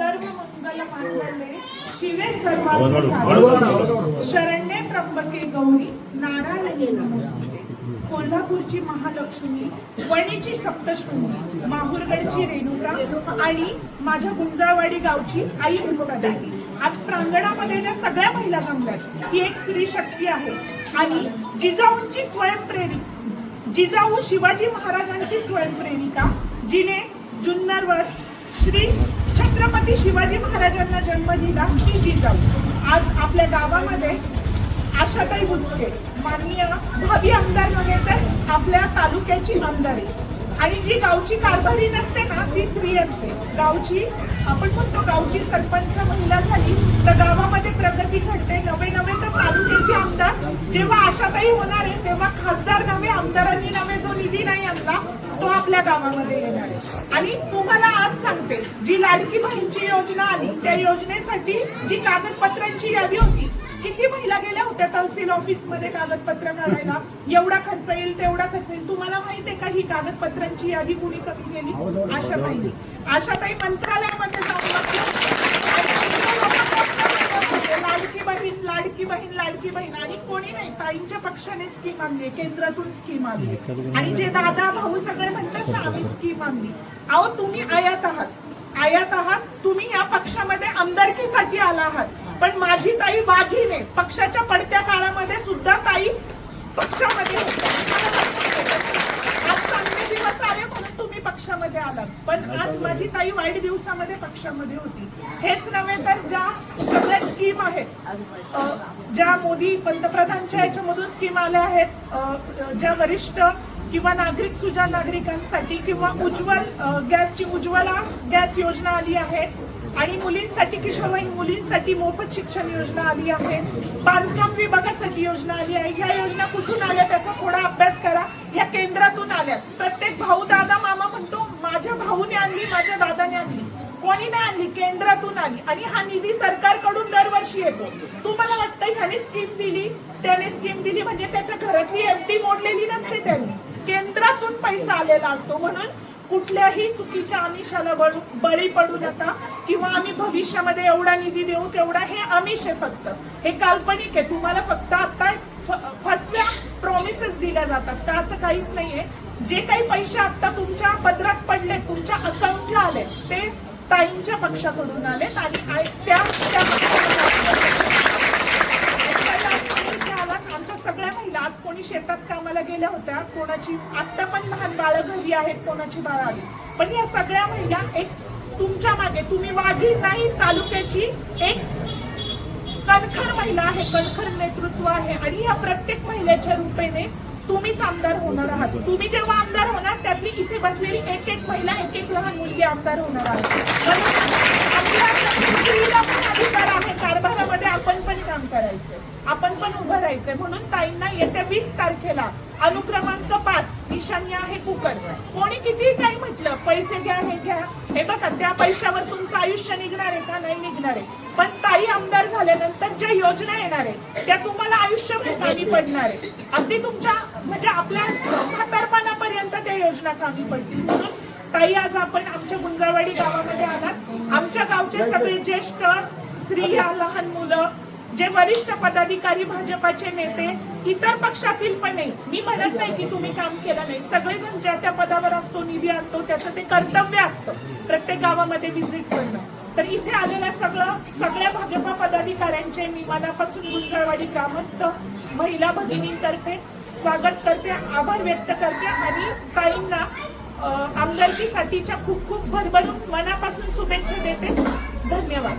सर्व मंगल मांगल्ये शिवे. शरण्ये त्र्यंबके गौरी नारायणी कोल्हापूरची महालक्ष्मी वणीची सप्तशृंगी माहुरगडची रेणुका आणि माझ्या गुंजाळवाडी गावची आई उन्नताई आज प्रांगणामध्ये ज्या सगळ्या महिला जमल्यात ही एक स्त्री शक्ती आहे. आणि जिजाऊंची स्वयंप्रेरित जिजाऊ शिवाजी महाराजांची स्वयंप्रेरिका जिने जुन्नरवर श्री छत्रपती शिवाजी महाराजांना जन्म दिला ती जिजाऊ आज आपल्या गावामध्ये आशाताई बुचके माननीय भावी आमदार नव्हे तर आपल्या तालुक्याची आमदार आहे. आणि जी गावची कारभारी नसते ना ती स्त्री असते. गावची आपण म्हणतो गावची सरपंच महिला झाली तर गावामध्ये प्रगती घडते. नवे नवे तर तालुक्याचे आमदार जेव्हा आशाताई होणार आहे तेव्हा खासदार नवे आमदारांनी नवे जो निधी नाही आणला तो आपल्या गावामध्ये येणार आहे. आणि तुम्हाला आज सांगते जी लाडकी बहीणची योजना आली त्या योजनेसाठी जी कागदपत्रांची यादी होती किती महिला गेल्या होत्या तहसील ऑफिसमध्ये कागदपत्र काढायला? एवढा खर्च येईल तेवढा खर्च येईल. तुम्हाला माहीत आहे का ही कागदपत्रांची यादी कुणी कमी केली आशाताईने आशाताई मंत्रालयामध्ये जाऊन लाडकी बहीण लाडकी बहीण लाडकी बहीण. आणि कोणी नाही ताईंच्या पक्षाने स्कीम आणली केंद्रातून स्कीम आणली आणि जे दादा भाऊ सगळे म्हणतात ना आम्ही स्कीम आणली. अहो तुम्ही आयात आहात. आयात आहात तुम्ही या पक्षामध्ये आमदारकीसाठी आला आहात. पण माझी ताई वाघीने पक्षाच्या पडत्या काळामध्ये सुद्धा ताई पक्षामध्ये होत्या. आज चांगले दिवस आले म्हणून तुम्ही पक्षामध्ये आलात पण आज माझी ताई वाईट दिवसामध्ये पक्षामध्ये होती. हेच नव्हे तर ज्या सगळ्या स्कीम आहेत ज्या मोदी पंतप्रधानच्या याच्यामधून स्कीम आल्या आहेत ज्या वरिष्ठ किंवा नागरिक सुजा नागरिकांसाठी किंवा उज्ज्वल गॅसची उज्ज्वला गॅस योजना आली आहे आणि मुलींसाठी किशोरवयीन मुलींसाठी मोफत शिक्षण योजना आली आहे बांधकाम विभागासाठी योजना आली आहे ह्या योजना कुठून आल्या त्याचा थोडा अभ्यास करा या केंद्रातून आल्या प्रत्येक भाऊ दादा मामा म्हणतो माझ्या भाऊने आणली माझ्या दादाने आणली कोणी नाही आणली केंद्रातून आली आणि हा निधी सरकारकडून दरवर्षी येतो. तुम्हाला वाटतं ह्याने स्कीम दिली. त्याने स्कीम दिली म्हणजे त्याच्या घरातली एफडी मोडलेली नसते त्यांनी. केंद्रातून पैसा आलेला असतो. म्हणून कुठल्याही चुकीच्या आमिषाला बळू बळी पडू नका किंवा आम्ही भविष्यामध्ये एवढा निधी देऊ तेवढा हे आमिष आहे फक्त. हे काल्पनिक आहे. तुम्हाला फक्त आता फसव्या प्रॉमिसेस दिल्या जातात. का असं काहीच नाहीये. जे काही पैसे आता तुमच्या पदरात पडले तुमच्या अकाउंटला आले ते ताईंच्या पक्षाकडून आलेत आणि त्या त्या आमच्या सगळ्या महिला आज कोणी शेतात कामाला गेल्या होत्या कोणाची आता पण लहान बाळ घरी आहेत कोणाची बाळ आली. पण या सगळ्या महिला एक तुमच्या मागे तुम्ही वाघी नाही तालुक्याची एक कणखर महिला आहे कणखर नेतृत्व आहे. आणि या प्रत्येक महिलेच्या रूपेने तुम्हीच आमदार होणार आहात. तुम्ही जेव्हा आमदार होणार त्यातली इथे बसलेली एक एक महिला एक एक लहान मुलगी आमदार होणार आहे. आहे. कारभारामध्ये आपण पण काम करायचं आपण पण उभं राहायचंय. म्हणून ताईंना येत्या वीस तारखेला अनुक्रमांक पाच ईशान्य आहे कुकर. कोणी किती काही म्हटलं पैसे घ्या हे घ्या. हे बघा त्या पैशावर तुमचं आयुष्य निघणार आहे का नाही निघणार आहे. पण ताई आमदार झाल्यानंतर ज्या योजना येणार आहे त्या तुम्हाला आयुष्यभर कामी पडणार आहे अगदी तुमच्या म्हणजे आपल्या म्हातारपणापर्यंत त्या योजना कामी पडतील. म्हणून ताई आज आपण आमच्या गुंजावाडी गावामध्ये आलात. आमच्या गावचे सगळे ज्येष्ठ स्त्रिया लहान मुलं जे वरिष्ठ पदाधिकारी भाजपाचे नेते इतर पक्षातील पण नाही. मी म्हणत नाही की तुम्ही काम केलं नाही. सगळेजण ज्या त्या पदावर असतो निधी आणतो त्याचं ते कर्तव्य असतं. प्रत्येक गावामध्ये व्हिजिट करणं. तर इथे आलेल्या सगळं सगळ्या भाजपा पदाधिकाऱ्यांचे मी मनापासून गुंजळवाडी ग्रामस्थ महिला भगिनींतर्फे स्वागत करते आभार व्यक्त करते आणि ताईंना आमदारकीसाठीच्या खूप खूप भरभरून मनापासून शुभेच्छा देते. धन्यवाद.